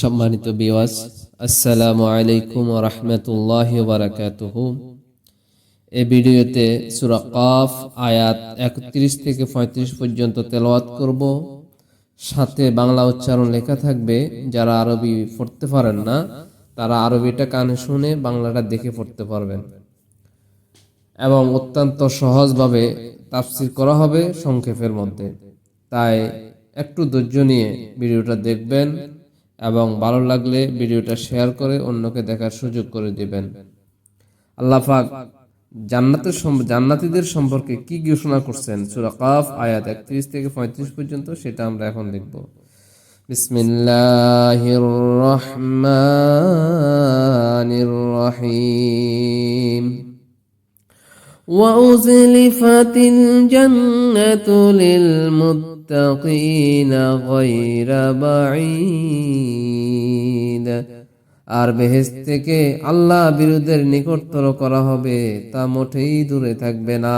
সম্মানিত বিওয়াস আসসালামু আলাইকুম রহমতুল্লাহ বারাকাতুহ। এই ভিডিওতে সুরা কাফ আয়াত একত্রিশ থেকে পঁয়ত্রিশ পর্যন্ত তেলাওয়াত করব। সাথে বাংলা উচ্চারণ লেখা থাকবে, যারা আরবি পড়তে পারেন না, তারা আরবিটা কানে শুনে বাংলাটা দেখে পড়তে পারবেন। এবং অত্যন্ত সহজভাবে তাফসির করা হবে সংক্ষেপের মধ্যে। তাই একটু ধৈর্য নিয়ে ভিডিওটা দেখবেন। এবং ভালো লাগলে ভিডিওটা শেয়ার করে অন্যকে দেখার সুযোগ করে দিবেন। আল্লাহ পাক জান্নাতের জান্নাতীদের সম্পর্কে কি ঘোষণা করছেন? সূরা কাফ, আয়াত 31 থেকে 35 পর্যন্ত সেটা আমরা এখন দেখব। বিসমিল্লাহির রহমানির রহিম। وأزلفت الجنة للمتقين غير بعيد আর বেহেস্ত থেকে আল্লাহ বিরুদ্ধের নিকটতর করা হবে তা মোটেই দূরে থাকবে না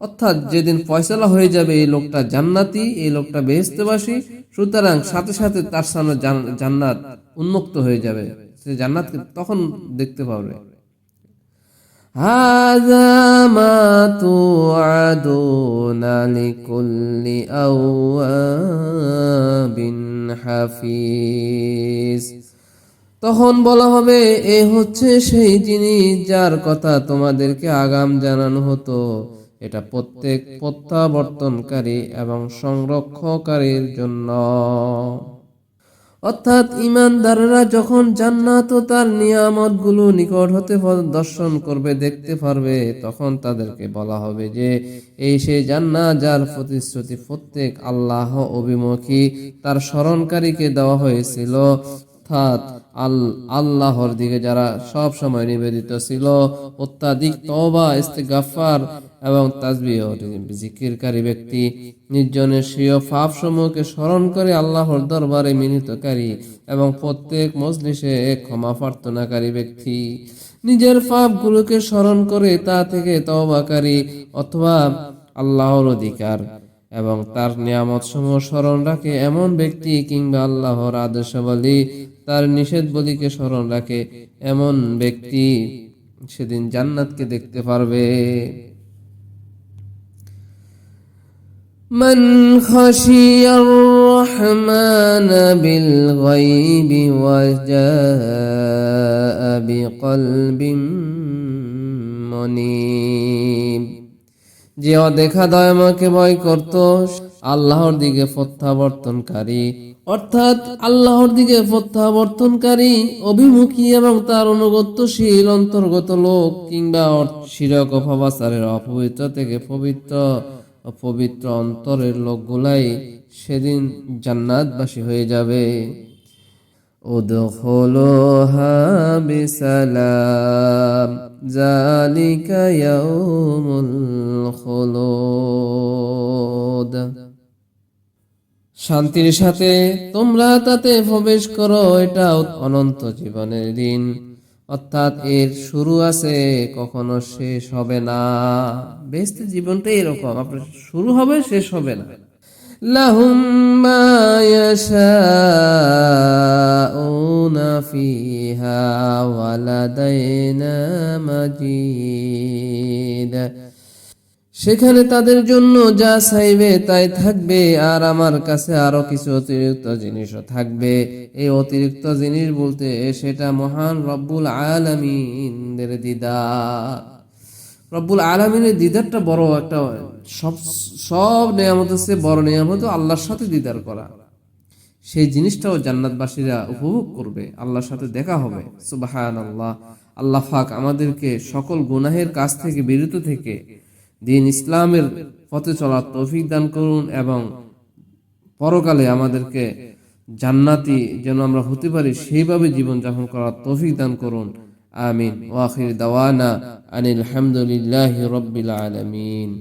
অর্থাৎ যেদিন ফয়সলা হয়ে যাবে এই লোকটা জান্নাতি এই লোকটা বেহেস্তবাসী সুতরাং সাথে সাথে তার সামনে জান- জান্নাত উন্মুক্ত হয়ে যাবে সে জান্নাতকে তখন দেখতে পাবে هذا ما توعدون لكل أواب حفيظ তখন বলা হবে এ হচ্ছে সেই জিনিস যার কথা তোমাদেরকে আগাম জানানো হতো এটা প্রত্যেক প্রত্যাবর্তনকারী এবং সংরক্ষকারীর জন্য অর্থাৎ ইমানদাররা যখন জান্নাত ও তার নিয়ামতগুলো নিকট হতে দর্শন করবে, দেখতে পারবে, তখন তাদেরকে বলা হবে যে, এই সেই জান্নাত যার প্রতিশ্রুতি প্রত্যেক আল্লাহ অভিমুখী তার স্মরণকারীকে দেওয়া হয়েছিল। অর্থাৎ আল, আল্লাহর দিকে যারা সব সময় নিবেদিত ছিল, অত্যাধিক তওবা, ইস্তেগাফার এবং তাজবিহ, জিকিরকারী ব্যক্তি, নির্জনের স্বীয় পাপ সমূহকে স্মরণ করে আল্লাহর দরবারে মিনিতকারী এবং প্রত্যেক মজলিসে ক্ষমা প্রার্থনাকারী ব্যক্তি। নিজের পাপগুলোকে স্মরণ করে তা থেকে তওবাকারী অথবা আল্লাহর অধিকার এবং তার নিয়ামত সমূহ স্মরণ রাখে এমন ব্যক্তি কিংবা আল্লাহর আদর্শাবলী তার নিষেধ বলিকে স্মরণ রাখে এমন ব্যক্তি সেদিন জান্নাতকে দেখতে পারবে। من خشي الرحمن بالغيب وجاء بقلب منيب যে অদেখা দয়ামাকে ভয় করত আল্লাহর দিকে প্রত্যাবর্তনকারী অর্থাৎ আল্লাহর দিকে প্রত্যাবর্তনকারী অভিমুখী এবং তার অনুগত্যশীল অন্তর্গত লোক কিংবা শিরক অপবাচারের অপবিত্র থেকে পবিত্র ও পবিত্র অন্তরের লোকগুলাই সেদিন জান্নাতবাসী হয়ে যাবে ادخلوها بسلام ذلك يوم الخلود শান্তির সাথে তোমরা তাতে প্রবেশ করো এটা অনন্ত জীবনের দিন অর্থাৎ এর শুরু আছে, কখনো শেষ হবে না। বেহেস্তের জীবনটা এরকম, আপনার শুরু হবে, শেষ হবে না। লাহুম ফিহা না মাজিদ। সেখানে তাদের জন্য যা চাইবে তাই থাকবে, আর আমার কাছে আরও কিছু অতিরিক্ত জিনিসও থাকবে। এই অতিরিক্ত জিনিস বলতে সেটা মহান রব্বুল আলামিনদের দিদার। রব্বুল আলমিনের দিদারটা বড় একটা সব সব নিয়ামত হচ্ছে বড় নিয়ামত আল্লাহর সাথে দিদার করা। সেই জিনিসটাও জান্নাতবাসীরা উপভোগ করবে, আল্লাহর সাথে দেখা হবে। সুবাহান আল্লাহ আল্লাহ ফাক আমাদেরকে সকল গুনাহের কাছ থেকে, বিরত থেকে দিন ইসলামের পথে চলার তৌফিক দান করুন এবং পরকালে আমাদেরকে জান্নাতি যেন আমরা হতে পারি, সেইভাবে জীবনযাপন করার তৌফিক দান করুন। আমিন। ওয়াখির দাওয়ানা আনিল হামদুলিল্লাহি রব্বিল আলামিন।